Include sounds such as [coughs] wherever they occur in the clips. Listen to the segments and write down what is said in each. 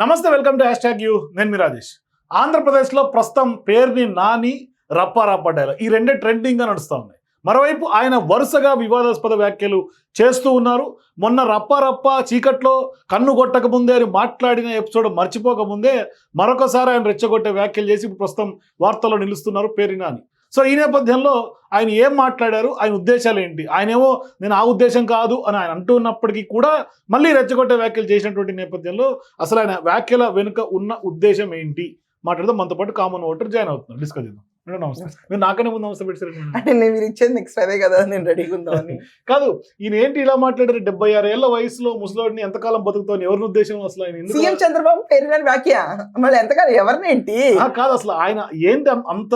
నమస్తే welcome to hash tag U. నేను మీ రాజేష్. ఆంధ్రప్రదేశ్లో ప్రస్తుతం పేరుని నాని రప్ప రప్ప డైలాగ్ ఈ రెండే ట్రెండింగ్గా నడుస్తూ ఉన్నాయి. మరోవైపు ఆయన వరుసగా వివాదాస్పద వ్యాఖ్యలు చేస్తూ ఉన్నారు. మొన్న రప్ప రప్ప చీకట్లో కన్ను కొట్టక ముందే అని మాట్లాడిన ఎపిసోడ్ మర్చిపోకముందే మరొకసారి ఆయన రెచ్చగొట్టే వ్యాఖ్యలు చేసి ఇప్పుడు ప్రస్తుతం వార్తల్లో నిలుస్తున్నారు పేరినాని సో ఈ నేపథ్యంలో ఆయన ఏం మాట్లాడారు? ఆయన ఉద్దేశాలు ఏంటి? ఆయనేమో నేను ఆ ఉద్దేశం కాదు అని ఆయన అంటున్నప్పటికీ కూడా మళ్ళీ రెచ్చగొట్టే వ్యాఖ్యలు చేసినటువంటి నేపథ్యంలో అసలు ఆయన వ్యాఖ్యల వెనుక ఉన్న ఉద్దేశం ఏంటి? మాట్లాడదాం. మనతో పాటు కామన్ ఓటర్ జాయిన్ అవుతున్నారు డిస్కస్ చేద్దాం. [laughs] మీరు నాకనే ముందు పెట్టారు. అంటే నేను మీరు ఇచ్చేది నెక్స్ట్ అదే కదా నేను రెడీగా ఉందామని [laughs] కాదు ఈయన ఏంటి ఇలా మాట్లాడారు? డెబ్బై ఆరు ఏళ్ళ వయసులో ముసలోడిని ఎంతకాలం బతుకుతావు ఎవరి ఉద్దేశం అసలు ఆయన? సీఎం చంద్రబాబు పేరు వ్యాఖ్య. మళ్ళీ ఎంతకాలం? ఎవరినేంటి కాదు అసలు ఆయన ఏంటి అంత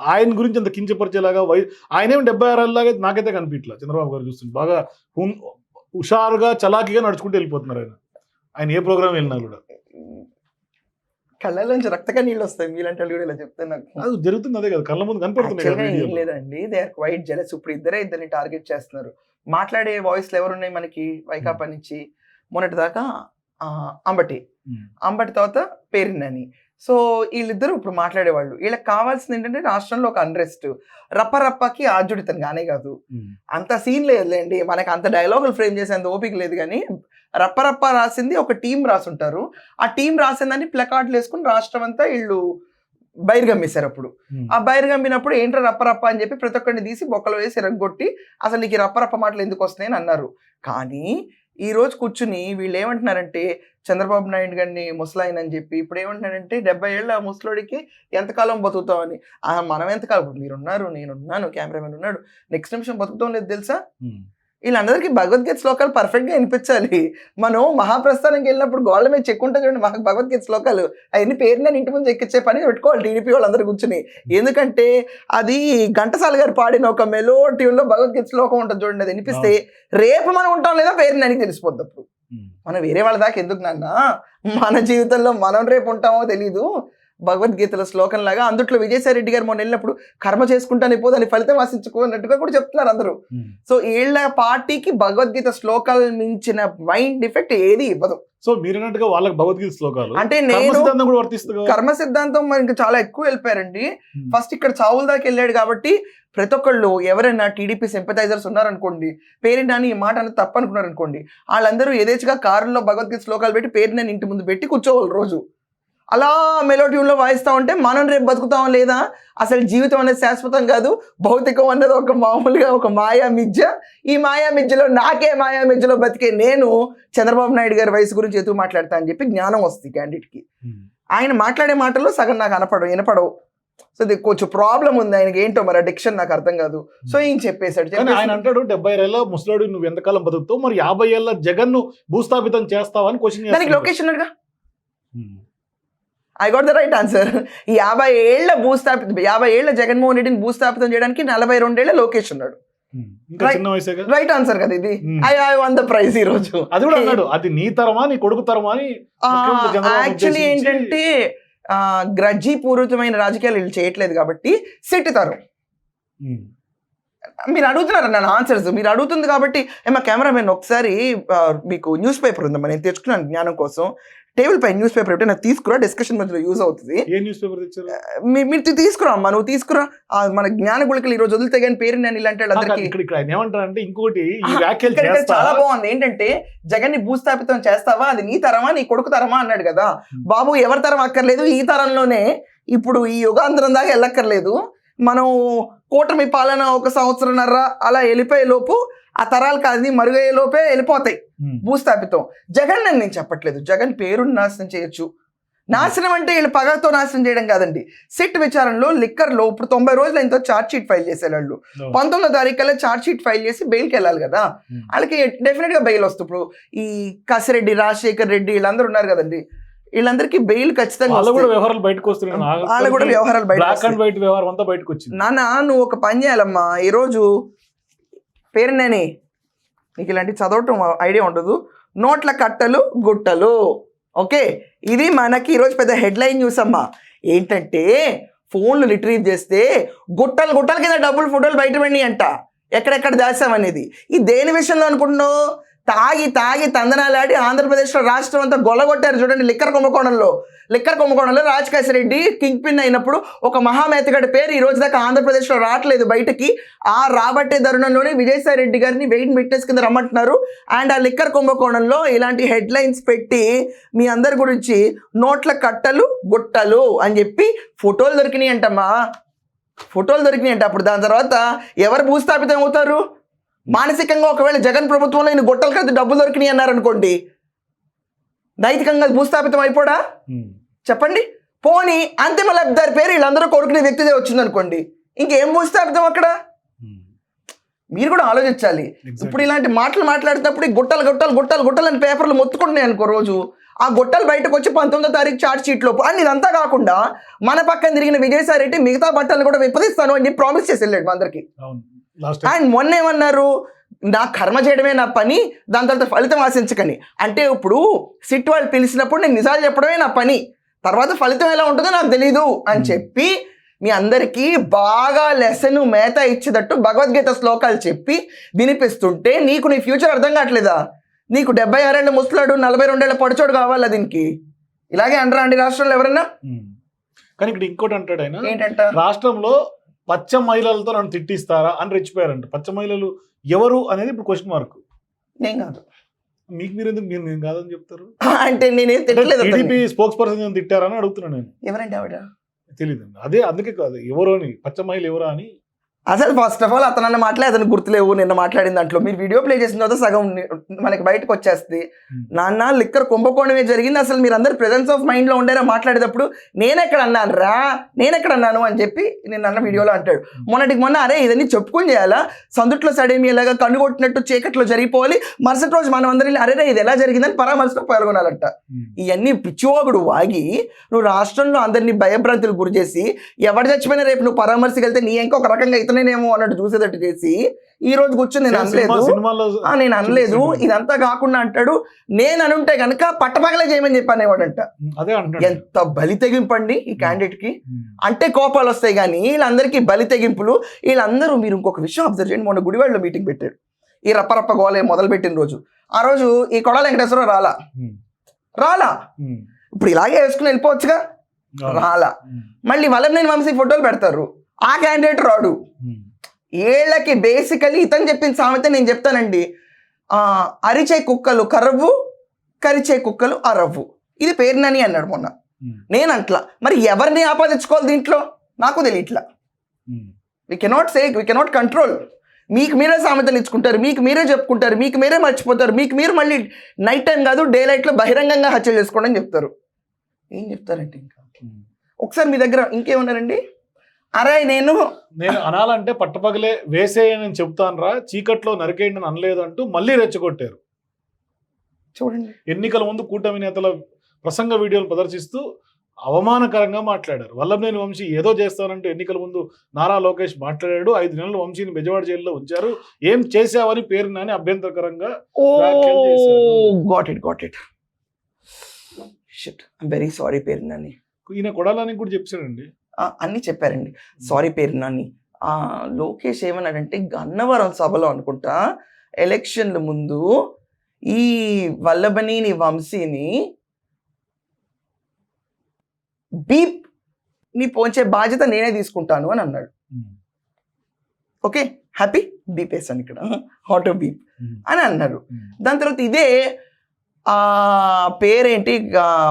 ఆయన గురించి అంత కించపరిచేలాగా వై ఆయన డెబ్బై ఆరు ఏళ్ళలాగా నాకైతే కనిపించలే చంద్రబాబు గారు చూస్తుంది బాగా హుషారుగా చలాకీగా నడుచుకుంటూ వెళ్ళిపోతున్నారు ఆయన. ఆయన ఏ ప్రోగ్రామ్ వెళ్ళినా కూడా. కళ్ళలోంచి రక్తగా నీళ్ళు వస్తాయి. మీలాంటి వాళ్ళు కూడా ఇలా చెప్తే నాకు. అది జరుగుతుంది అదే కదా. కళ్ళ ముందు కనపడుతున్నాయి వీడియోలో. లేదండి. దే ఆర్ క్వైట్ జెలస్ ఇప్పుడు ఇద్దరే ఇద్దరిని టార్గెట్ చేస్తున్నారు. మాట్లాడే వాయిస్లు ఎవరున్నాయి మనకి? వైకాపా నుంచి మొన్నటి దాకా అంబటి. ఉమ్. అంబటి తర్వాత పేరినని. సో వీళ్ళిద్దరూ ఇప్పుడు మాట్లాడేవాళ్ళు. వీళ్ళకి కావాల్సింది ఏంటంటే రాష్ట్రంలో ఒక అన్రెస్ట్ రప్ప రప్పకి ఆజుడితను గానే కాదు. అంత సీన్ లేదులేండి. మనకి అంత డైలాగులు ఫ్రేమ్ చేసేంత ఓపిక లేదు కానీ రప్ప రప్ప రాసింది ఒక టీం రాసుంటారు. ఆ టీం రాసిందని ప్లకార్డులు వేసుకుని రాష్ట్రం అంతా వీళ్ళు బైర్గమ్మేశారు అప్పుడు. ఆ బైర్గమ్మినప్పుడు ఏంట్రా రప్ప రప్ప అని చెప్పి ప్రతి ఒక్కరిని తీసి బొక్కలు వేసి ఎరగొట్టి అసలు నీకు ఈ రప్ప రప్ప మాటలు ఎందుకు వస్తున్నాయని అన్నారు. కానీ ఈ రోజు కూర్చుని వీళ్ళు ఏమంటున్నారంటే చంద్రబాబు నాయుడు గారిని ముసలాయన అని చెప్పి ఇప్పుడు ఏమంటున్నారంటే డెబ్బై ఏళ్ళ ముసలోడికి ఎంతకాలం బతుకుతామని మనం ఎంతకాలం? ఇప్పుడు మీరున్నారు నేనున్నాను కెమెరామెన్ ఉన్నాడు. నెక్స్ట్ నిమిషం బతుకుతాం లేదు తెలుసా? వీళ్ళందరికీ భగవద్గీత శ్లోకాలు పర్ఫెక్ట్గా వినిపించాలి. మనం మహాప్రస్థానంకి వెళ్ళినప్పుడు గోళ్ళ మీద చెక్కుంటే చూడండి మహా భగవద్గీత శ్లోకాలు. అవన్నీ పేరు నేను ఇంటి ముందు ఎక్కించే పని పెట్టుకోవాలి టీడీపీ వాళ్ళందరూ కూర్చుని. ఎందుకంటే అది ఘంటసాల గారు పాడిన ఒక మెలో ట్యూన్లో భగవద్గీత శ్లోకం ఉంటుంది చూడండి అది వినిపిస్తే రేపు మనం ఉంటాం లేదా పేరు తెలిసిపోద్ది అప్పుడు. మనం వేరే వాళ్ళ దాకా ఎందుకు నాన్న? మన జీవితంలో మనం రేపు ఉంటామో తెలీదు. భగవద్గీతల శ్లోకం లాగా అందుట్లో విజయసాయి రెడ్డి గారు మొన్న వెళ్ళినప్పుడు కర్మ చేసుకుంటానే పో దాని ఫలితం ఆశించుకున్నట్టుగా కూడా చెప్తున్నారు అందరూ. సో వీళ్ళ పార్టీకి భగవద్గీత శ్లోకాలు మించిన మైండ్ ఎఫెక్ట్ ఏది ఇవ్వదు సో మీరన్నట్టుగా వాళ్ళకి భగవద్గీత శ్లోకాలు అంటే కర్మ నేను? కర్మ సిద్ధాంతం మనకి చాలా ఎక్కువ వెళ్ళిపోయారండి. ఫస్ట్ ఇక్కడ చావుల దాకా వెళ్ళాడు కాబట్టి ప్రతి ఒక్కళ్ళు ఎవరైనా టీడీపీ సింపథైజర్స్ ఉన్నారనుకోండి పేరు నాని ఈ మాట అనేది తప్పు అనుకున్నారు అనుకోండి వాళ్ళందరూ యథేచ్ఛగా కారులో భగవద్గీత శ్లోకాలు పెట్టి పేరు నేను ఇంటి ముందు పెట్టి కూర్చోవాలి రోజు అలా మెలో ట్యూన్లో వాయిస్తూ ఉంటే మనం రేపు బతుకుతాం లేదా? అసలు జీవితం అనేది శాశ్వతం కాదు. భౌతికం అన్నది ఒక మామూలుగా ఒక మాయా మిథ్య ఈ మాయా మిథ్యలో నాకే మాయా మిథ్యలో బతికే నేను చంద్రబాబు నాయుడు గారి వయసు గురించి ఎదుగు మాట్లాడతా అని చెప్పి జ్ఞానం వస్తుంది క్యాండిడేట్కి. ఆయన మాట్లాడే మాటల్లో సగం నాకు అనపడవు వినపడవు. సో ఇది కొంచెం ప్రాబ్లం ఉంది ఆయనకి. ఏంటో మరి అడిక్షన్ నాకు అర్థం కాదు. సో ఈయన చెప్పేశాడు. ఆయన అంటాడు డెబ్బై ఏళ్ళ ముసలోడు నువ్వు ఎంతకాలం బతుకుతావు? మరి యాభై ఏళ్ళ జగన్ను భూస్థాపితం చేస్తావని క్వశ్చన్ దానికి location అడగా I got the right answer యాభై ఏళ్ళ భూస్థాపిత యాభై ఏళ్ళ జగన్మోహన్ రెడ్డిని భూస్థాపితం చేయడానికి నలభై రెండేళ్ళ లోకేష్ ఉన్నాడు. రైట్ ఆన్సర్ కదా? ఇది. Hmm. I I won the prize ఈ రోజు అది కూడా అన్నాడు. అది నీ తరమా నీ కొడుకు తరమా యాక్చువల్లీ ఏంటంటే ఆ, గ్రడ్జీ పూరితమైన రాజకీయాలు వీళ్ళు చేయట్లేదు కాబట్టి సిట్టుతారు ఉమ్. మీరు అడుగుతున్నారు నన్ను ఆన్సర్స్ మీరు అడుగుతుంది కాబట్టి ఏమా కెమెరామెన్ ఒకసారి మీకు న్యూస్ పేపర్ ఉందమ్మా నేను తెచ్చుకున్నాను జ్ఞానం కోసం. టేబుల్ పై న్యూస్ పేపర్ ఉంటే నాకు తీసుకురా డిస్కషన్ మధ్యలో యూజ్ అవుతుంది. ఏ న్యూస్ పేపర్ తెచ్చారు? మీ- మీరు తీసుకురా అమ్మా నువ్వు తీసుకురా. ఆ, మన జ్ఞాన గుళికలు ఈ రోజు వదిలితే కానీ పేరు నేను ఇలాంటి వాళ్ళందరికీ ఇక్కడ ఇంకోటి చాలా బాగుంది. ఏంటంటే జగన్ని భూస్థాపితం చేస్తావా? అది నీ తరమా నీ కొడుకు తరమా అన్నాడు కదా. బాబు ఎవరి తరం అక్కర్లేదు ఈ తరంలోనే. ఇప్పుడు ఈ యుగాంతరం దాకా వెళ్ళక్కర్లేదు. మనం కూటమి పాలన ఒక సంవత్సరంన్నర అలా వెళ్ళిపోయే లోపు ఆ తరాలు కాదు మరుగయ్యే లోపే వెళ్ళిపోతాయి. భూస్థాపితం. జగన్ అని నేను చెప్పట్లేదు. జగన్ పేరుని నాశనం చేయొచ్చు. నాశనం అంటే వీళ్ళు పగతో నాశనం చేయడం కాదండి. సిట్ విచారణలో లిక్కర్లో ఇప్పుడు తొంభై రోజులు ఎంతో ఛార్జ్ షీట్ ఫైల్ చేసే వాళ్ళు. పంతొమ్మిదో తారీఖు కల్లా ఛార్జ్ షీట్ ఫైల్ చేసి బెయిల్కి వెళ్ళాలి కదా. వాళ్ళకి డెఫినెట్గా బెయిల్ వస్తుంది ఇప్పుడు. ఈ కసిరెడ్డి రాజశేఖర్ రెడ్డి వీళ్ళందరూ ఉన్నారు కదండి. వీళ్ళందరికీ బెయిల్ ఖచ్చితంగా కూడా. వ్యవహారాలు బయటకు వస్తున్నాయి వాళ్ళ కూడా వ్యవహారాలు బయట బ్లాక్ వస్తాయి. అండ్ వైట్ వ్యవహారం అంతా బయటకు వచ్చింది. నాన్న నువ్వు ఒక పని చేయాలమ్మా. ఈరోజు పేరు నేని. నీకు ఇలాంటి చదవటం ఐడియా ఉండదు. నోట్ల కట్టలు గుట్టలు. ఓకే? ఇది మనకి ఈరోజు పెద్ద హెడ్లైన్ న్యూస్ అమ్మా. ఏంటంటే ఫోన్లు రిట్రీవ్ చేస్తే గుట్టలు గుట్టల కింద డబ్బులు ఫోటోలు బయట అంట ఎక్కడెక్కడ దాసామనేది ఈ దేని విషయంలో అనుకుంటున్నావు? తాగి తాగి తందనాలాడి ఆంధ్రప్రదేశ్లో రాష్ట్రం అంతా గొల్లగొట్టారు. చూడండి లిక్కర్ కుంభకోణంలో. లిక్కర్ కుంభకోణంలో రాజకేశ్ రెడ్డి కింగ్ పిన్ అయినప్పుడు ఒక మహామేతగాడి పేరు ఈ రోజు దాకా ఆంధ్రప్రదేశ్లో రావట్లేదు బయటకి. ఆ రాబట్టే తరుణంలోనే విజయసాయి రెడ్డి గారిని వెయిట్ విట్నెస్ కింద రమ్మంటున్నారు. అండ్ ఆ లిక్కర్ కుంభకోణంలో ఇలాంటి హెడ్లైన్స్ పెట్టి మీ అందరి గురించి నోట్ల కట్టలు గుట్టలు అని చెప్పి ఫోటోలు దొరికినాయి అంటమ్మా ఫోటోలు దొరికినాయి అంట అప్పుడు దాని తర్వాత ఎవరు భూస్థాపితం అవుతారు? మానసికంగా ఒకవేళ జగన్ ప్రభుత్వంలో ఈయన గుట్టలు కలిసి డబ్బులు దొరికినాయి అన్నారనుకోండి నైతికంగా భూస్థాపితం అయిపోడా. చెప్పండి పోనీ అంతిమ లబ్ధారి పేరు వీళ్ళందరూ కోరుకునే వ్యక్తిదే వచ్చిందనుకోండి ఇంకేం భూస్థాపితం అక్కడ. మీరు కూడా ఆలోచించాలి. ఇప్పుడు ఇలాంటి మాటలు మాట్లాడుతున్నప్పుడు ఈ గుట్టలు గుట్టలు గుట్టలు గుట్టలు అని పేపర్లు మొత్తుకుంటున్నాయి అనుకో రోజు ఆ గుట్టలు బయటకు వచ్చి పంతొమ్మిదో తారీఖు చార్జ్ షీట్ లోపు అండ్ ఇదంతా కాకుండా మన పక్కన తిరిగిన విజయసాయి రెడ్డి మిగతా బట్టలు కూడా విప్పదిస్తాను అని ప్రామిస్ చేసి వెళ్ళాడు మా అందరికి అండ్ మొన్న ఏమన్నారు? నా కర్మ చేయడమే నా పని దాని తర్వాత ఫలితం ఆశించకని అంటే ఇప్పుడు సిట్ వాళ్ళు పిలిచినప్పుడు నేను నిజాలు చెప్పడమే నా పని. తర్వాత ఫలితం ఎలా ఉంటుందో నాకు తెలీదు అని Hmm. చెప్పి మీ అందరికీ బాగా లెసన్ మేత ఇచ్చేటట్టు భగవద్గీత శ్లోకాలు చెప్పి వినిపిస్తుంటే నీకు నీ ఫ్యూచర్ అర్థం కావట్లేదా? నీకు డెబ్బై ఆరేళ్ళ ముసలాడు నలభై రెండేళ్ళ పొడిచోడు కావాలా దీనికి? ఇలాగే అంటారా అండి రాష్ట్రంలో ఎవరన్నా? ఉమ్. కానీ ఇక్కడ ఇంకోటి అంటాడు ఆయన. ఏంటంట? రాష్ట్రంలో పచ్చ మహిళలతో నన్ను తిట్టిస్తారా అని రెచ్చిపోయారంట. పచ్చ మహిళలు ఎవరు అనేది ఇప్పుడు క్వశ్చన్ మార్క్ నేను కాదు. మీకు మీరు ఎందుకు మీరు నేను కాదని చెప్తారు? అంటే నేనేం తిట్టలేదు. టీడీపీ స్పోక్స్ పర్సన్ తిట్టారని అడుగుతున్నాను నేను. ఎవరండి ఆవిడ? తెలియదు అదే అందుకే కాదు. ఎవరు అని పచ్చ మహిళ ఎవరా అని అసలు ఫస్ట్ ఆఫ్ ఆల్ అతను అన్న మాటలే అతను గుర్తులేవు నిన్న మాట్లాడిన దాంట్లో. మీరు వీడియో ప్లే చేసిన తర్వాత సగం మనకి బయటకు వచ్చేస్తుంది. నాన్న లిక్కర్ కుంభకోణమే జరిగింది. అసలు మీరు అందరు ప్రెజెన్స్ ఆఫ్ మైండ్లో ఉండారా మాట్లాడేటప్పుడు? నేనెక్కడ అన్నాను రా నేనెక్కడ అన్నాను అని చెప్పి నేను అన్న వీడియోలో అంటాడు. మొన్నటికి మొన్న అరే ఇదన్నీ చెప్పుకొని చేయాలా? సందుట్లో సడేమి ఎలాగా కన్ను కొట్టినట్టు చీకట్లో జరిగిపోవాలి. మరుసటి రోజు మనం అందరం అరే రే, ఇది ఎలా జరిగిందని పరామర్శలో పాల్గొనాలంట. ఇవన్నీ పిచ్చివాగుడు వాగి నువ్వు రాష్ట్రంలో అందరినీ భయభ్రాంతులకు గురి చేసి ఎవరు చచ్చిపోయినా రేపు నువ్వు పరామర్శకి వెళ్తే నీ ఇంకొక రకంగా ఇతనేనేమో అన్నట్టు చూసేటట్టు చేసి ఈ రోజు కూర్చొని నేను అనలేదు. నేను అనలేదు. ఇదంతా కాకుండా అంటాడు నేను అనుంటే కనుక పట్టపగలే చేయమని చెప్పి అనేవాడంట. అదే అంటున్నాడు ఎంత బలి తెగింపండి ఈ క్యాండిడేట్కి. అంటే కోపాలు వస్తాయి కానీ వీళ్ళందరికీ బలి తెగింపులు వీళ్ళందరూ మీరు ఇంకొక విషయం అబ్జర్వ్ చేయండి. మొన్న గుడివాడలో మీటింగ్ పెట్టాడు. ఈ రప్పరప్ప గోలే మొదలు పెట్టిన రోజు. ఆ రోజు ఈ కొడాల వెంకటేశ్వరరావు రాలా. రాలా. ఇప్పుడు ఇలాగే వేసుకుని వెళ్ళిపోవచ్చుగా. రాలా. మళ్ళీ వల్లభనేని వంశీ ఫోటోలు పెడతారు. ఆ క్యాండిడేట్ రాడు. ఏళ్ళకి బేసికలీ ఇతను చెప్పిన సామెత నేను చెప్తానండి. అరిచే కుక్కలు కరవ్వు కరిచే కుక్కలు అరవ్వు ఇది పేరునని అన్నాడు మొన్న. నేను అట్లా. మరి ఎవరిని ఆపాదించుకోవాలి దీంట్లో? నాకు తెలియట్లా. We cannot say we cannot control మీకు మీరే సామెతలు ఇచ్చుకుంటారు మీకు మీరే చెప్పుకుంటారు మీకు మీరే మర్చిపోతారు మీకు మీరు మళ్ళీ నైట్ టైం కాదు డే లైట్లో బహిరంగంగా హత్యలు చేసుకోండి అని చెప్తారు. ఏం చెప్తారంటే ఇంకా. ఒకసారి మీ దగ్గర ఇంకేమన్నారండి? అరే నేను నేను అనాలంటే పట్టపగలే వేసేయని చెప్తాను రా చీకట్లో నరికేయండి అని అనలేదు అంటూ మళ్ళీ రెచ్చగొట్టారు. చూడండి. ఎన్నికల ముందు కూటమి నేతల ప్రసంగ వీడియోలు ప్రదర్శిస్తూ అవమానకరంగా మాట్లాడారు. వల్లభనేని వంశీ ఏదో చేస్తానంటూ ఎన్నికల ముందు నారా లోకేష్ మాట్లాడాడు. ఐదు నెలలు వంశీని బెజవాడ జైల్లో ఉంచారు. ఏం చేశావని పేరు నాని అభ్యంతరకరంగా ఓ వ్యాఖ్యలు చేశారు. Got it got it shit very sorry ఈయన కొడాలని కూడా చెప్పాడండి ఆ, అన్నీ చెప్పారండి. సారీ పేరు నాని. ఆ, లోకేష్ ఏమన్నాడంటే గన్నవరం సభలో అనుకుంటా ఎలక్షన్ల ముందు ఈ వల్లభనేని వంశీని బీప్ని పోంచే బాధ్యత నేనే తీసుకుంటాను అని అన్నాడు. ఓకే? హ్యాపీ? బీప్ వేసాను ఇక్కడ. Auto beep. అని అన్నారు. దాని తర్వాత ఇదే ఆ పేరేంటి?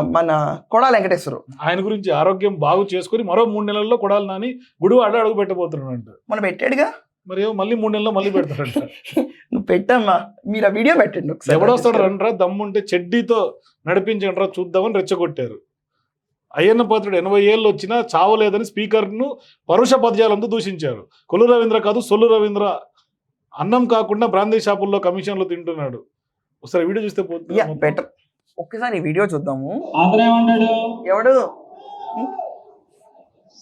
మన కొడాల వెంకటేశ్వరరావు ఆయన గురించి ఆరోగ్యం బాగు చేసుకుని మరో మూడు నెలల్లో కొడాలి నాని గుడివాడ అడుగు పెట్టబోతున్నాడు అంట మనం పెట్టాడుగా? మరి మళ్ళీ మూడు నెలల్లో మళ్ళీ పెడతాడంట. [laughs] నువ్వు పెట్టమ్మా. మీరు ఆ వీడియో పెట్టండి ఒకసారి. ఎవడొస్తాడు రండ్రా దమ్ముంటే చెడ్డీతో నడిపించండి రా చూద్దామని రెచ్చగొట్టారు. అయ్యన్న పాత్రుడు ఎనభై ఏళ్ళు వచ్చినా చావలేదని స్పీకర్ను పరుష పద్యాలందు దూషించారు. కొల్లు రవీంద్ర కాదు సొల్లు రవీంద్ర అన్నం కాకుండా బ్రాందీ షాపుల్లో కమిషన్లు తింటున్నాడు. ఒకసారి వీడియో చూస్తే పోతుంది బెటర్ ఒక్కసారి ఈ వీడియో చూద్దాము. అతను ఏమన్నాడు ఎవడు?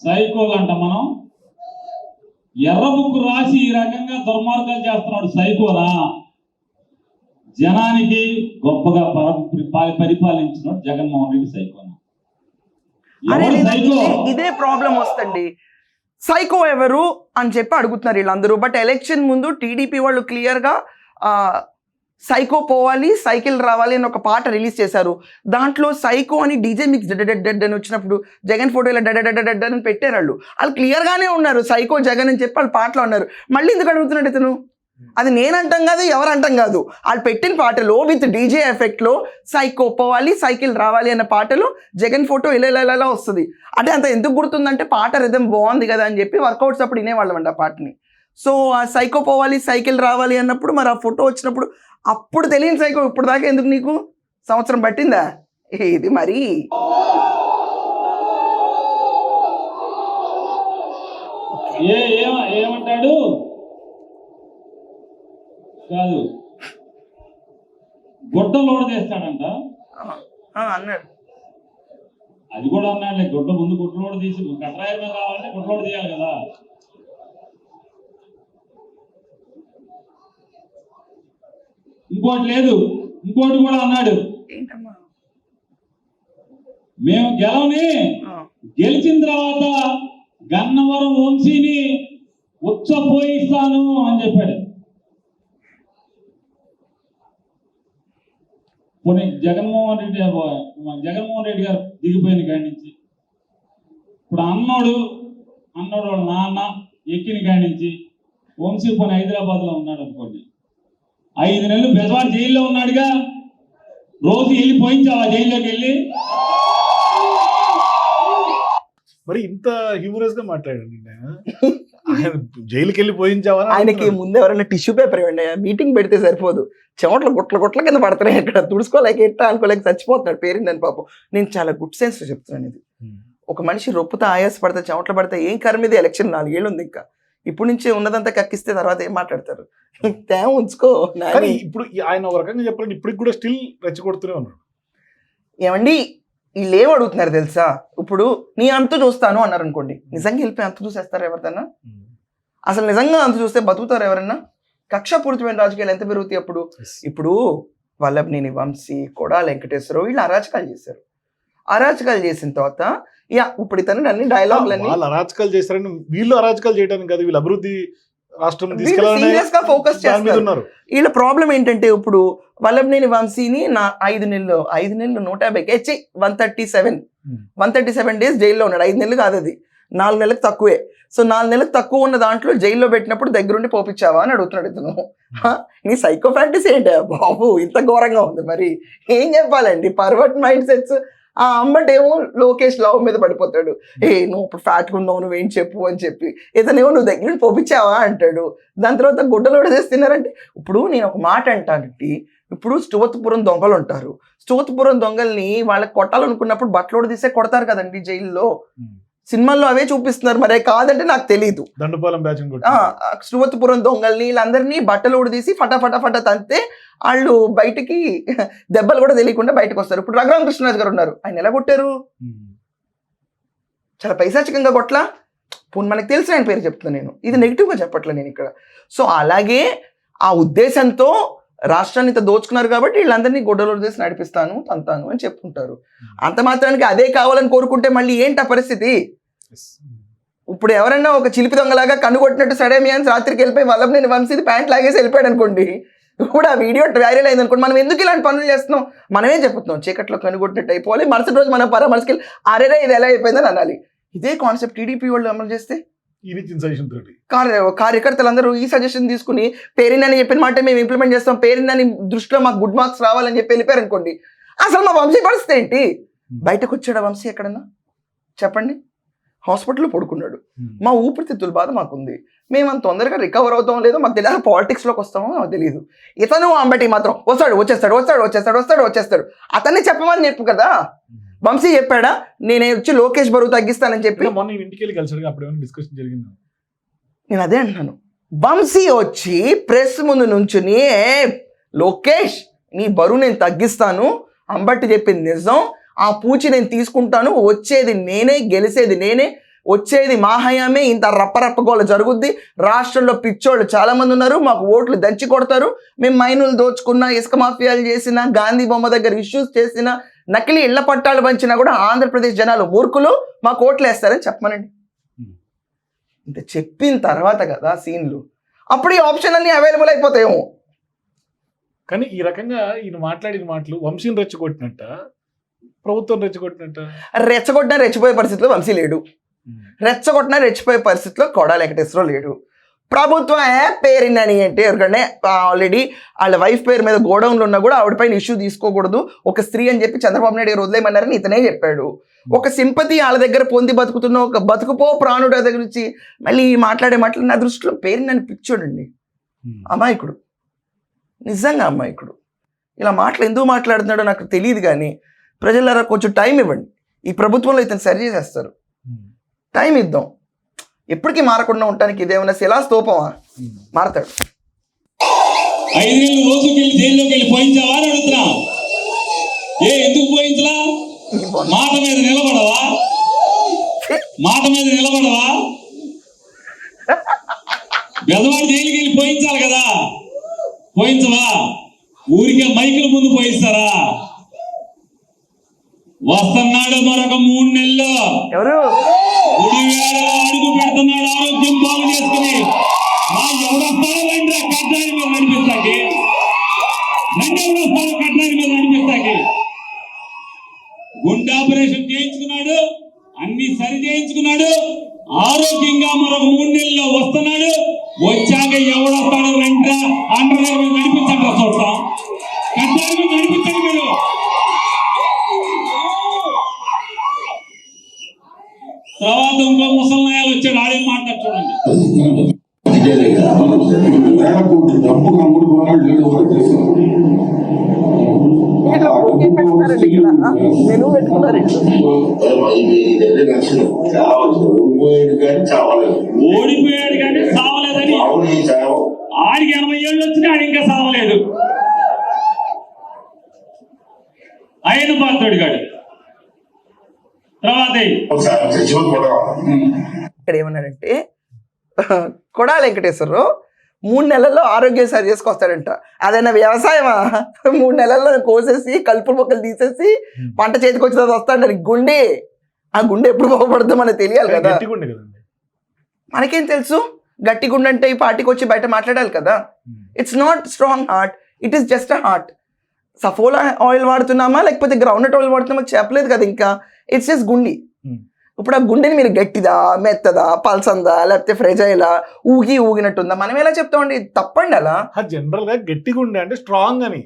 సైకోలు అంట మనం. ఎర్ర బుక్ రాసి ఈ రకంగా దుర్మార్గాలు చేస్తున్నాడు సైకోనా జనానికి గొప్పగా పర- పరి- పరిపాలించినాడు జగన్మోహన్ రెడ్డి సైకోనా? ఇదే- ఇదే ప్రాబ్లం వస్తుంది సైకో ఎవరు అని చెప్పి అడుగుతున్నారు వీళ్ళందరూ. బట్ ఎలక్షన్ ముందు టీడీపీ వాళ్ళు క్లియర్గా సైకో పోవాలి సైకిల్ రావాలి అని ఒక పాట రిలీజ్ చేశారు. దాంట్లో సైకో అని డీజే మిక్స్ డెడ్ డెడ్ అని వచ్చినప్పుడు జగన్ ఫోటోలో డెడ్ డెడ్ డెడ్ అని పెట్టారు వాళ్ళు వాళ్ళు క్లియర్గానే ఉన్నారు సైకో జగన్ అని చెప్పి వాళ్ళు పాటలో ఉన్నారు. మళ్ళీ ఎందుకు అడుగుతున్నాడు ఇతను? అది నేను కాదు ఎవరు అంటాం కాదు. వాళ్ళు పెట్టిన పాటలో విత్ డీజే ఎఫెక్ట్లో సైకో పోవాలి సైకిల్ రావాలి అన్న పాటలో జగన్ ఫోటో ఇలా ఇలా ఇలా వస్తుంది. అంటే అంత ఎందుకు గుర్తుందంటే పాట రిధం బాగుంది కదా అని చెప్పి వర్కౌట్స్ అప్పుడు వినేవాళ్ళం అండి ఆ పాటని. సో ఆ సైకో పోవాలి సైకిల్ రావాలి అన్నప్పుడు మరి ఆ ఫోటో వచ్చినప్పుడు అప్పుడు తెలియని సైకో ఇప్పుడు దాకా ఎందుకు నీకు? సంవత్సరం పట్టిందా? ఇది మరి? ఏమంటాడు? కాదు. గుడ్డ లోడ చేస్తాడంట. అన్నాడు. అది కూడా అన్నాడులే గుడ్డ ముందు గుడ్డ లోడ తీసి కట్రాయల మీద రావాలంటే గుడ్డ లోడ తీయాలి కదా. ఇంకోటి లేదు. ఇంకోటి కూడా అన్నాడు. మేము గెలవని గెలిచిన తర్వాత గన్నవరం వంశీని ఉచ్చపోయిస్తాను అని చెప్పాడు. పోనీ జగన్మోహన్ రెడ్డి మన జగన్మోహన్ రెడ్డి గారు దిగిపోయిన కాడి నుంచి. ఇప్పుడు అన్నోడు అన్నోడు వాళ్ళ నాన్న ఎక్కిన కాడి నుంచి. వంశీ పోనీ హైదరాబాద్లో ఉన్నాడు అనుకోండి. ఐదు నెలలు బెజవాడ జైల్లో ఉన్నాడుగా. రోజు వెళ్ళి పోయించావా జైల్లోకి వెళ్ళి. మరి ఇంత హ్యూమరస్గా మాట్లాడండి ఆయన జైలుకి వెళ్ళి పోయించావా ఆయనకి. ముందు ఎవరైనా టిష్యూ పేపర్ ఇవ్వండి మీటింగ్ పెడితే సరిపోదు. చెమటలు గుట్ల గుట్ల కింద పడుతున్నాయి ఇక్కడ తుడుచుకోలేక ఎట్టా అనుకోలేక చచ్చిపోతున్నాడు పేరిందని పాపం. నేను చాలా గుడ్ సెన్స్ చెప్తున్నాను ఇది. ఉమ్. ఒక మనిషి రొప్పుతో ఆయాస పడితే చెమటలు పడితే ఏం కర్మ ఇది? ఎలక్షన్ నాలుగేళ్ళు ఉంది ఇంకా. ఇప్పుడు నుంచి ఉన్నదంతా కక్కిస్తే తర్వాత ఏం మాట్లాడతారు? [laughs] తేమ ఉంచుకో కానీ. ఇప్పుడు ఆయన ఒక రకంగా చెప్పాలంటే ఇప్పటికి కూడా స్టిల్ రెచ్చగొడుతూనే ఉన్నాడు. ఏమండి? వీళ్ళు ఏం అడుగుతున్నారు తెలుసా? ఇప్పుడు నీ అంత చూస్తాను అన్నారు అనుకోండి నిజంగా వెళ్ళిపోయి అంత చూసేస్తారు ఎవరిదన్నా? అసలు నిజంగా అంత చూస్తే బతుకుతారు ఎవరన్నా? కక్షపూరితమైన రాజకీయాలు ఎంత పెరుగుతాయి అప్పుడు? ఇప్పుడు వల్లభనేని వంశీ కొడాల వెంకటేశ్వరరావు వీళ్ళు అరాచకాలు చేశారు. అరాచకాలు చేసిన తర్వాత యా ఇప్పుడు ఇతను అన్ని డైలాగులన్నీ వాళ్ళు అరాచకాలు చేశారని వీళ్ళు అరాచకాలు చేయడానికి కాదు వీళ్ళు అభివృద్ధి రాష్ట్రం గా. ఉన్నారు. వీళ్ళ ప్రాబ్లం ఏంటంటే ఇప్పుడు వల్లభనేని వంశీని నా ఐదు నెలలు ఐదు నెలలు నూట యాభై H one thirty seven. Hmm. One thirty seven days జైల్లో ఉన్నాడు. ఐదు నెలలు కాదు అది. నాలుగు నెలలకు తక్కువే. సో నాలుగు నెలలకు తక్కువ ఉన్న దాంట్లో జైల్లో పెట్టినప్పుడు దగ్గరుండి పోపించావా అని అడుగుతున్నాడు ఇతను. హ? నీ సైకో ప్రాక్టీస్ ఏంటి బాబు ఇంత ఘోరంగా ఉంది మరి. ఏం చెప్పాలండి? పర్వర్ట్ మైండ్ సెట్స్ ఆ అమ్మటేమో లోకేష్ లవ్ మీద పడిపోతాడు. ఏ నువ్వు ఇప్పుడు ఫ్యాట్గా ఉన్నావు నువ్వేం చెప్పు అని చెప్పి. ఇతనేమో నువ్వు దగ్గర పంపించావా? అంటాడు. దాని తర్వాత గుడ్డలు చేస్తున్నారంటే ఇప్పుడు నేను ఒక మాట అంటానండి ఇప్పుడు స్టువత్పురం దొంగలు ఉంటారు. స్టువత్పురం దొంగల్ని వాళ్ళకి కొట్టాలనుకున్నప్పుడు బట్టలోడు తీసే కొడతారు కదండి జైల్లో. సినిమాల్లో అవే చూపిస్తున్నారు. మరి కాదంటే నాకు తెలియదు దండుపాలెం బ్యాచ్ స్టువత్పురం దొంగల్ని వీళ్ళందరినీ బట్టలోడు తీసి ఫటా ఫటా ఫటా తంతే వాళ్ళు బయటికి [laughs] దెబ్బలు కూడా తెలియకుండా బయటకు వస్తారు. ఇప్పుడు రఘురామ కృష్ణరాజు గారు ఉన్నారు. ఆయన ఎలా కొట్టారు? చాలా పైశాచికంగా కొట్లా? పోనీ మనకు తెలిసిన ఆయన పేరు చెప్తున్నా నేను. ఇది నెగిటివ్గా చెప్పట్లే నేను ఇక్కడ. సో అలాగే ఆ ఉద్దేశంతో రాష్ట్రాన్ని ఇంత దోచుకున్నారు కాబట్టి వీళ్ళందరినీ గొడ్డలు చేసి నడిపిస్తాను తంతాను అని చెప్పుకుంటారు. అంత మాత్రానికి అదే కావాలని కోరుకుంటే మళ్ళీ ఏంటి ఆ పరిస్థితి? ఇప్పుడు ఎవరైనా ఒక చిలిపి దొంగలాగా కనుగొట్టినట్టు సడేమియాన్స్ రాత్రికి వెళ్ళిపోయి వల్లభనేని వంశీది ప్యాంట్ లాగేసి వెళ్ళిపోయాడు అనుకోండి. ఇప్పుడు ఆ వీడియో వైరల్ అయింది అనుకోండి. మనం ఎందుకు ఇలాంటి పనులు చేస్తున్నాం? మనమే చెప్తున్నాం చీకట్లో కనుగొట్టినట్టు అయిపోవాలి మరుసటి రోజు మనం పరామర్శకి అరేరే ఇది ఎలా అయిపోయిందని అనాలి. ఇదే కాన్సెప్ట్ టీడీపీ వాళ్ళు అమలు చేస్తే? కార్యకర్తలందరూ ఈ సజెషన్ తీసుకుని పేరిందని చెప్పిన మాట మేము ఇంప్లిమెంట్ చేస్తాం పేరిందని దృష్టిలో మాకు గుడ్ మార్క్స్ రావాలని చెప్పి వెళ్ళిపోయారు అనుకోండి అసలు మా వంశీ పరిస్థితి ఏంటి? బయటకు వచ్చాడా వంశీ ఎక్కడన్నా? చెప్పండి. హాస్పిటల్లో పడుకున్నాడు. మా ఊపిరితిత్తుల బాధ మాకుంది. మేము అంత తొందరగా రికవర్ అవుతాం లేదో మాకు తెలియదు. పాలిటిక్స్లోకి వస్తామో మాకు తెలియదు. ఇతను అంబటి మాత్రం వస్తాడు వచ్చేస్తాడు వస్తాడు వచ్చేస్తాడు వస్తాడు వచ్చేస్తాడు. అతన్ని చెప్పమని చెప్పు కదా. వంశీ చెప్పాడా? నేను వచ్చి లోకేష్ బరువు తగ్గిస్తానని చెప్పి. మొన్న ఇంటికి వెళ్ళి కలిసాడు అప్పుడు ఏమైనా డిస్కషన్ జరిగింది? నేను అదే అంటున్నాను వంశీ వచ్చి ప్రెస్ ముందు నుంచుని "ఏ, లోకేష్ నీ బరువు నేను తగ్గిస్తాను. అంబట్టి చెప్పింది నిజం. ఆ పూచి నేను తీసుకుంటాను వచ్చేది నేనే గెలిచేది నేనే వచ్చేది మా హయామే ఇంత రప్పరప్పగోల జరుగుద్ది. రాష్ట్రంలో పిచ్చోళ్ళు చాలా మంది ఉన్నారు మాకు ఓట్లు దంచి కొడతారు. మేము మైనులు దోచుకున్న ఇసుక మాఫియాలు చేసిన గాంధీ బొమ్మ దగ్గర ఇష్యూస్ చేసిన నకిలీ ఇళ్ళ పట్టాలు పంచినా కూడా ఆంధ్రప్రదేశ్ జనాలు మూర్ఖులు మాకు ఓట్లు వేస్తారని చెప్పమనండి. ఇంత చెప్పిన తర్వాత కదా సీన్లు. అప్పుడు ఈ ఆప్షన్ అన్ని అవైలబుల్ అయిపోతాయేమో. కానీ ఈ రకంగా ఈయన మాట్లాడిన మాటలు వంశీని రెచ్చగొట్టినట్ట? ప్రభుత్వం రెచ్చగొట్టినట్ట? రెచ్చగొట్టినా రెచ్చిపోయే పరిస్థితిలో వంశీ లేడు. రెచ్చగొట్టినా రెచ్చిపోయే పరిస్థితిలో కొడా వెంకటేశ్వరరావు లేడు. ప్రభుత్వం ఏ పేరిందని అంటే ఎందుకంటే ఆల్రెడీ వాళ్ళ వైఫ్ పేరు మీద గోడౌన్లు ఉన్నా కూడా ఆవిడ పైన ఇష్యూ తీసుకోకూడదు. ఒక స్త్రీ అని చెప్పి చంద్రబాబు నాయుడు గారు వదిలేయమన్నారని ఇతనే చెప్పాడు. ఒక సింపతి వాళ్ళ దగ్గర పొంది బతుకుతున్న ఒక బతుకుపో ప్రాణుడి దగ్గర నుంచి మళ్ళీ మాట్లాడే మాటలు నా దృష్టిలో పేరు నన్ను పిచ్చోడండి. అమాయకుడు. నిజంగా అమాయకుడు. ఇలా మాటలు ఎందుకు మాట్లాడుతున్నాడో నాకు తెలియదు కానీ ప్రజలారా కొంచెం టైం ఇవ్వండి. ఈ ప్రభుత్వంలో ఇతను సరి చేసేస్తారు. టైం ఇద్దాం. ఎప్పటికీ మారకుండా ఉండటానికి ఇదేమైనా శిలా స్తూపమా మారతాడు. ఐదేళ్ళు రోజుకి జైల్లోకి వెళ్ళి పోయించావా అని అడుగుతున్నా. ఏ ఎందుకు పోయించలా? మాట మీద నిలబడవా? మాట మీద నిలబడవా? బెదవాడు జైలుకి వెళ్ళి పోయించాలి కదా. పోయించవా? మూడు నెలల? ఎవరు? తర్వాత ఇంకో ముసలినాయాలు వచ్చాడు ఆడే మాట్లాడు చూడండి. ఓడిపోయాడు కానీ సావలేదని. ఆడికి ఎనభై ఏళ్ళు వచ్చినా ఆడు ఇంకా సావలేదు. ఆయన పాత్రుడు గాడు తర్వాత ఒకసారి చచ్చిపోతే కూడా ఇక్కడ ఏమన్నాడంటే కొడా వెంకటేశ్వరరావు మూడు నెలల్లో ఆరోగ్యం సరి చేసుకొస్తాడంట. అదైనా వ్యవసాయమా? మూడు నెలల్లో కోసేసి కలుపు మొక్కలు తీసేసి పంట చేతికి వచ్చిన తర్వాత వస్తాడు గుండె. ఆ గుండె ఎప్పుడు బాగుపడుతుందో మనకు తెలియాలి కదా. మనకేం తెలుసు? గట్టి గుండె అంటే ఈ పార్టీకి వచ్చి బయట మాట్లాడాలి కదా. It's not strong heart it is just a heart Saffola oil వాడుతున్నామా? లేకపోతే గ్రౌండ్ ఆయిల్ వాడుతున్నామా? చెప్పలేదు కదా ఇంకా. ఇట్స్ జస్ట్ గుండి. ఇప్పుడు ఆ గుండెని మీరు గట్టిదా మెత్తదా పల్సందా లేకపోతే ఫ్రెజైలా ఊగి ఊగినట్టుందా? మనం ఎలా చెప్తామండి? తప్పండి అలా. జనరల్గా గట్టిగా ఉండే అంటే స్ట్రాంగ్ అని.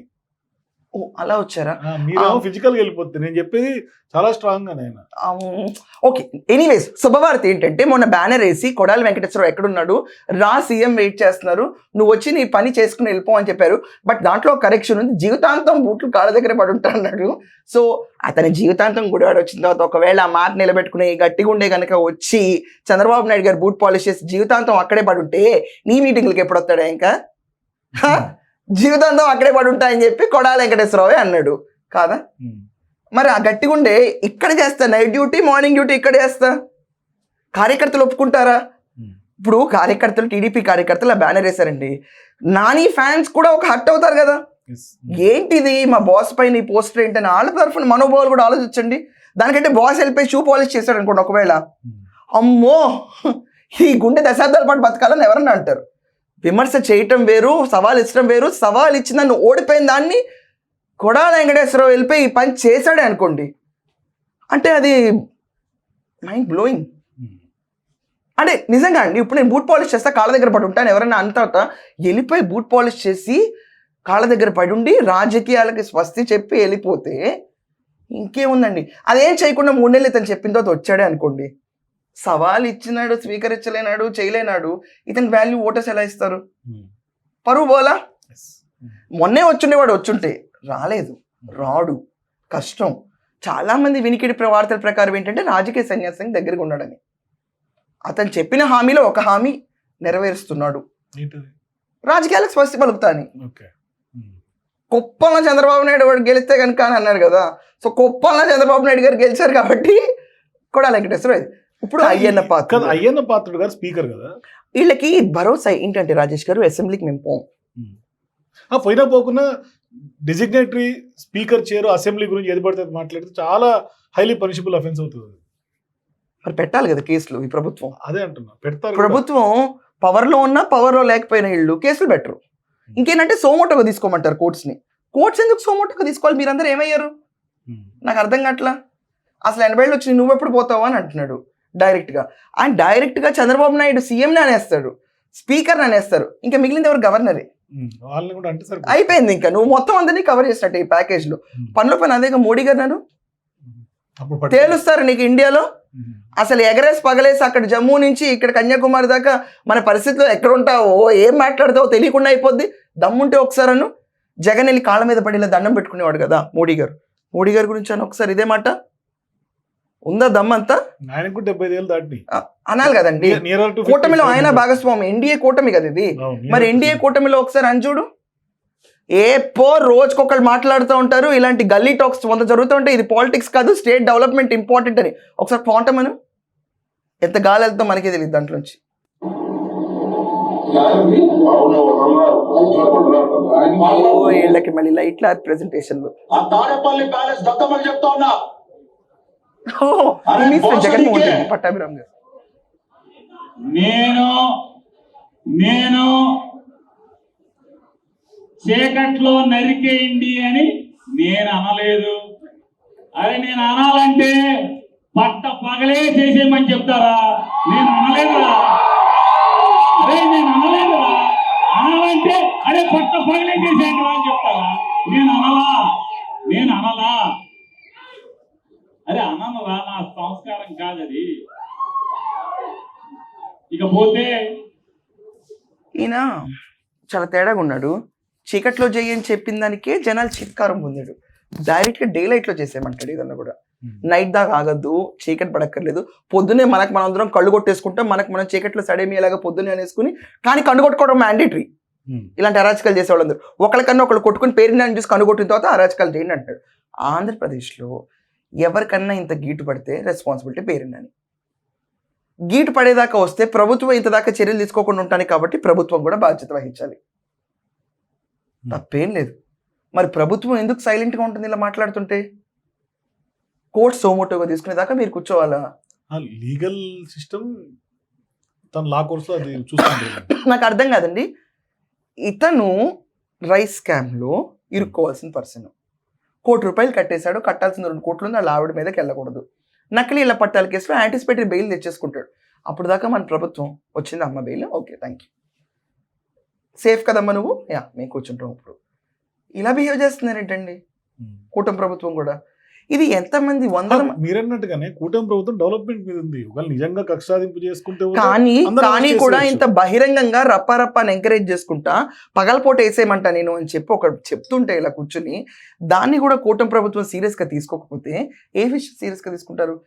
ఓ, అలా వచ్చారా? ఆ. ఫిజికల్ వెళ్ళిపోతుంది నేను చెప్పేది చాలా స్ట్రాంగ్ ఆయన. ఓకే. ఎనీవేస్ శుభవార్త ఏంటంటే మొన్న బ్యానర్ వేసి కొడాలి వెంకటేశ్వరరావు ఎక్కడున్నాడు రా సీఎం వెయిట్ చేస్తున్నారు నువ్వు వచ్చి నీ పని చేసుకుని వెళ్ళిపో అని చెప్పారు బట్ దాంట్లో కరెక్షన్ ఉంది. జీవితాంతం బూట్లు కాళ్ళ దగ్గర పడి అన్నాడు సో అతని జీవితాంతం గుడివాడ వచ్చిన తర్వాత ఒకవేళ ఆ మాట నిలబెట్టుకుని గట్టిగా ఉండే కనుక వచ్చి చంద్రబాబు నాయుడు గారు బూట్ పాలిష్ చేసి జీవితాంతం అక్కడే పడి ఉంటే నీ మీటింగ్లకి ఎప్పుడు వస్తాడా ఇంకా? హ? జీవితాంతం అక్కడే పడి ఉంటా అని చెప్పి కొడాలి వెంకటేశ్వరరావే అన్నాడు. కాదా. మరి ఆ గట్టిగా ఉండే ఇక్కడ చేస్తా నైట్ డ్యూటీ మార్నింగ్ డ్యూటీ ఇక్కడ చేస్తా? కార్యకర్తలు ఒప్పుకుంటారా. ఇప్పుడు కార్యకర్తలు టీడీపీ కార్యకర్తలు ఆ బ్యానర్ వేశారండి. నాని ఫ్యాన్స్ కూడా ఒక హట్ అవుతారు కదా. ఏంటిది మా బాస్ పైన ఈ పోస్టర్ ఏంటని వాళ్ళ తరఫున మనోభావాలు కూడా ఆలోచించండి. దానికంటే బాస్ వెళ్ళిపోయి షూ పాలిష్ చేశాడు అనుకోండి ఒకవేళ. అమ్మో! ఈ గుండె దశాబ్దాల పాటు బతకాలని ఎవరన్నా అంటారు. విమర్శ చేయటం వేరు సవాల్ ఇచ్చడం వేరు. సవాల్ ఇచ్చి నన్ను ఓడిపోయిన దాన్ని కొడాల వెంకటేశ్వరరావు వెళ్ళిపోయి ఈ పని చేశాడే అనుకోండి. అంటే అది మైండ్ బ్లోయింగ్ అంటే నిజంగా అండి ఇప్పుడు నేను బూట్ పాలిష్ చేస్తా కాళ్ళ దగ్గర పడి ఉంటాను ఎవరైనా అంత వెళ్ళిపోయి బూట్ పాలిష్ చేసి కాళ్ళ దగ్గర పడి ఉండి రాజకీయాలకి స్వస్తి చెప్పి వెళ్ళిపోతే ఇంకేముందండి? అదేం చేయకుండా మూడు నెలలు ఇతను చెప్పిందో తర్వాత వచ్చాడే అనుకోండి. సవాల్ ఇచ్చినాడు స్వీకరించలేనాడు చేయలేనాడు ఇతని వాల్యూ ఓటర్స్ ఎలా ఇస్తారు. పరువు బోలా Yes. మొన్నే వచ్చుండేవాడు వచ్చుంటే రాలేదు రాడు కష్టం. చాలా మంది వినికిడి ప్ర- వార్తల ప్రకారం ఏంటంటే రాజకీయ సన్యాసం దగ్గరగా ఉన్నాడని అతను చెప్పిన హామీలో ఒక హామీ నెరవేరుస్తున్నాడు. రాజకీయాలకు స్వస్తి పలుకుతా అని. కుప్పంలో చంద్రబాబు నాయుడు వాడు గెలిస్తే కనుక అని అన్నారు కదా సో కుప్పంలో చంద్రబాబు నాయుడు గారు గెలిచారు కాబట్టి కూడా వెంకటేశ్వర ఇప్పుడు అయ్యన్న పాత్ర కదా అయ్యన్న పాత్రుడు గారు స్పీకర్ కదా? వీళ్ళకి భరోసా ఏంటంటే రాజేష్ గారు అసెంబ్లీకి మేము పోం. ఆ పోయినా పోకుండా డిజిగ్నేటరీ స్పీకర్ చేరు అసెంబ్లీ గురించి ఏది పడితే మాట్లాడితే చాలా హైలీ పనిషబుల్ అఫెన్స్ అవుతుంది. మరి పెట్టాలి కదా కేసులు ఈ ప్రభుత్వం. అదే అంటున్నా పెడతారు. ప్రభుత్వం పవర్లో ఉన్నా పవర్లో లేకపోయినా వీళ్ళు కేసులు పెట్టరు. ఇంకేంటంటే సోమోటోగా తీసుకోమంటారు కోర్ట్స్ని. కోర్ట్స్ ఎందుకు సోమోటోగా తీసుకోవాలి? మీరందరూ ఏమయ్యారు. నాకు అర్థం కావట్లా? అసలు ఎనభై ఏళ్ళు వచ్చి నువ్వు ఎప్పుడు పోతావు అని అంటున్నాడు. డైరెక్ట్గా. ఆయన డైరెక్ట్గా చంద్రబాబు నాయుడు సీఎంని అనేస్తాడు. స్పీకర్ని అనేస్తారు. ఇంకా మిగిలింది ఎవరు? గవర్నరే. ఉమ్. వాళ్ళని కూడా అంటే సరే అయిపోయింది ఇంకా. నువ్వు మొత్తం అందరినీ కవర్ చేసినట్టు ఈ ప్యాకేజ్లో. పనుల పని అదేగా మోడీ గారు నన్ను? తేలుస్తారు నీకు ఇండియాలో. అసలు ఎగరేసి పగలేసి అక్కడ జమ్మూ నుంచి ఇక్కడ కన్యాకుమారి దాకా మన పరిస్థితిలో ఎక్కడ ఉంటావో? ఏం మాట్లాడతావో తెలియకుండా అయిపోద్ది. దమ్ముంటే ఒకసారి అను జగన్ వెళ్ళి కాళ్ళ మీద పడి ఇలా దండం పెట్టుకునేవాడు కదా మోడీ గారు. మోడీ గారి గురించి అని ఒకసారి ఇదే మాట? ఉందా దమ్మంతా ఆయనకు డెబ్బై ఏళ్ళు ఆ, అనాలి కదండి. కూటమిలో ఆయన భాగస్వామి ఎన్డీఏ కూటమి కదా ఇది. మరి ఎన్డీఏ కూటమిలో ఒకసారి అని చూడు. ఏ పో రోజుకొకళ్ళు మాట్లాడుతూ ఉంటారు ఇలాంటి గల్లీ టాక్స్ వంద జరుగుతూ ఉంటాయి. ఇది పాలిటిక్స్ కాదు స్టేట్ డెవలప్మెంట్ ఇంపార్టెంట్ అని. ఒకసారి క్వాంటమ్ ఎంత గాలి వెళ్తాం మనకే తెలియదు దాంట్లో నుంచి అవును ఓ వీళ్ళకి మళ్ళీ లైట్ల ప్రెజెంటేషన్లు ఆ తాడేపల్లి ప్యాలెస్ దత్తమని చెప్తా ఉన్నా. జగన్మోహన్ రెడ్డి పట్టాభిరామ్ గారు. నేను నేను చీకట్లో నరికేయండి అని నేను అనలేదు. అరే నేను అనాలంటే పట్ట పగలే చేసేయమని చెప్తారా? నేను అనలేదురా. అరే నేను అనలేదురా. అనాలంటే అరే పట్ట పగలే చేసేయండి అని చెప్తారా? నేను అనలా. నేను అనలా. అరే అననురా నా సంస్కారం కాదది. ఇకపోతే ఈయన చాలా తేడాగా ఉన్నాడు. చీకట్లో చెయ్యి అని చెప్పిన దానికే జనాలు చిత్కారం పొందాడు డైరెక్ట్గా డే లైట్లో చేసేయమంటాడు ఇదన్నా కూడా. నైట్ దాకా ఆగద్దు చీకటి పడక్కర్లేదు. పొద్దునే మనకు మనం అందరం కళ్ళు కొట్టేసుకుంటాం మనకు మనం చీకట్లో సడేమిలాగా పొద్దునే అనేసుకుని కానీ కన్ను కొట్టుకోవడం మ్యాండేటరీ ఇలాంటి అరాచకాలు చేసే వాళ్ళందరూ ఒకరికన్నా ఒకళ్ళు కొట్టుకుని పేరుని చూసి కనుగొట్టిన తర్వాత అరాచకాలు చేయండి అంటాడు. ఆంధ్రప్రదేశ్లో ఎవరికన్నా ఇంత గీటు పడితే రెస్పాన్సిబిలిటీ పేరుండని. గీటు పడేదాకా వస్తే ప్రభుత్వం ఇంత దాకా చర్యలు తీసుకోకుండా ఉంటాను కాబట్టి ప్రభుత్వం కూడా బాధ్యత వహించాలి. తప్పేం లేదు. మరి ప్రభుత్వం ఎందుకు సైలెంట్గా ఉంటుంది ఇలా మాట్లాడుతుంటే? కోర్ట్ సోమోటోగా తీసుకునేదాకా మీరు కూర్చోవాలా? లీగల్ సిస్టమ్ తన లా అది [coughs] నాకు అర్థం కాదండి. ఇతను రైస్ స్కామ్లో ఇరుక్కోవాల్సిన పర్సన్. కోటి రూపాయలు కట్టేశాడు. కట్టాల్సిన రెండు కోట్లు ఉంది వాళ్ళ ఆవిడ మీదకి వెళ్ళకూడదు. నకిలీ ఇలా పట్టాల కేసులో యాంటిసిపేటరీ బెయిల్ తెచ్చేసుకుంటాడు. అప్పుడు దాకా మన ప్రభుత్వం వచ్చింది. అమ్మ bail okay thank you safe కదమ్మా నువ్వు? యా మేము కూర్చుంటాం ఇప్పుడు. ఇలా బిహేవ్ చేస్తున్నారు ఏంటండి? కూటమి ప్రభుత్వం కూడా. ఇది ఎంతమంది వందల మీరన్నట్టుగానే కూటమి ప్రభుత్వం డెవలప్మెంట్ మీద ఉంది. నిజంగా కక్ష సాధింపు చేసుకుంటే కానీ కానీ. కూడా ఇంత బహిరంగంగా రప్ప రప్పని ఎంకరేజ్ చేసుకుంటా పగలపోట వేసేయమంటా నేను అని చెప్పి ఒక చెప్తుంటే ఇలా కూర్చుని దాన్ని కూడా కూటమి ప్రభుత్వం సీరియస్గా తీసుకోకపోతే ఏ విషయం సీరియస్గా తీసుకుంటారు?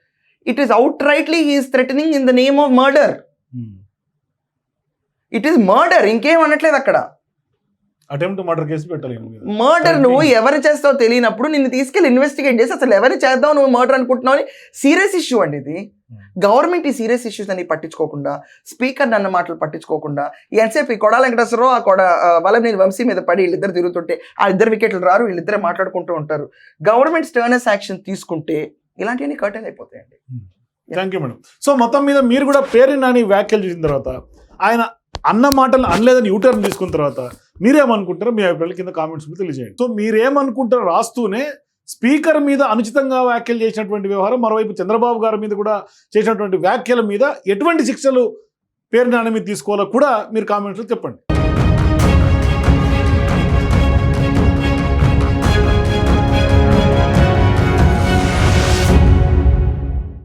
It is out rightly he is threatening in the name of murder. It is murder ఇంకేం అనట్లేదు అక్కడ. అటెంప్ట్ మర్డర్ కేసు పెట్టాలి ఈయన మీద. మర్డర్ నువ్వు ఎవరు చేస్తావో తెలియనప్పుడు నిన్ను తీసుకెళ్ళి ఇన్వెస్టిగేట్ చేసి అసలు ఎవరు చేద్దాం నువ్వు మర్డర్ అనుకుంటున్నావు అని సీరియస్ ఇష్యూ అండి ఇది. గవర్నమెంట్ ఈ సీరియస్ ఇష్యూస్ అని పట్టించుకోకుండా స్పీకర్ నన్న మాటలు పట్టించుకోకుండా ఎంతసేపు ఈ కొడాల వెంకటేశ్వరరావు ఆ కొడ ఆ వల్లభనేని వంశీ మీద పడి వీళ్ళిద్దరు తిరుగుతుంటే ఆ ఇద్దరు వికెట్లు రారు వీళ్ళిద్దరే మాట్లాడుకుంటూ ఉంటారు. గవర్నమెంట్ స్టర్నెస్ యాక్షన్ తీసుకుంటే ఇలాంటివన్నీ కర్టెన్ అయిపోతాయండి. థ్యాంక్ యూ మేడం సో మొత్తం మీద మీరు కూడా పేరు నాని వ్యాఖ్యలు చేసిన తర్వాత ఆయన అన్న మాటలు అనలేదని యూటర్న్ తీసుకున్న తర్వాత మీరేమనుకుంటారో మీ అభిప్రాయాలు కింద కామెంట్స్ మీద తెలియజేయండి. సో మీరేమనుకుంటారో రాస్తూనే స్పీకర్ మీద అనుచితంగా వ్యాఖ్యలు చేసినటువంటి వ్యవహారం మరోవైపు చంద్రబాబు గారి మీద కూడా చేసినటువంటి వ్యాఖ్యల మీద ఎటువంటి శిక్షలు పేరు నాని మీద తీసుకోవాలో కూడా మీరు కామెంట్స్లో చెప్పండి.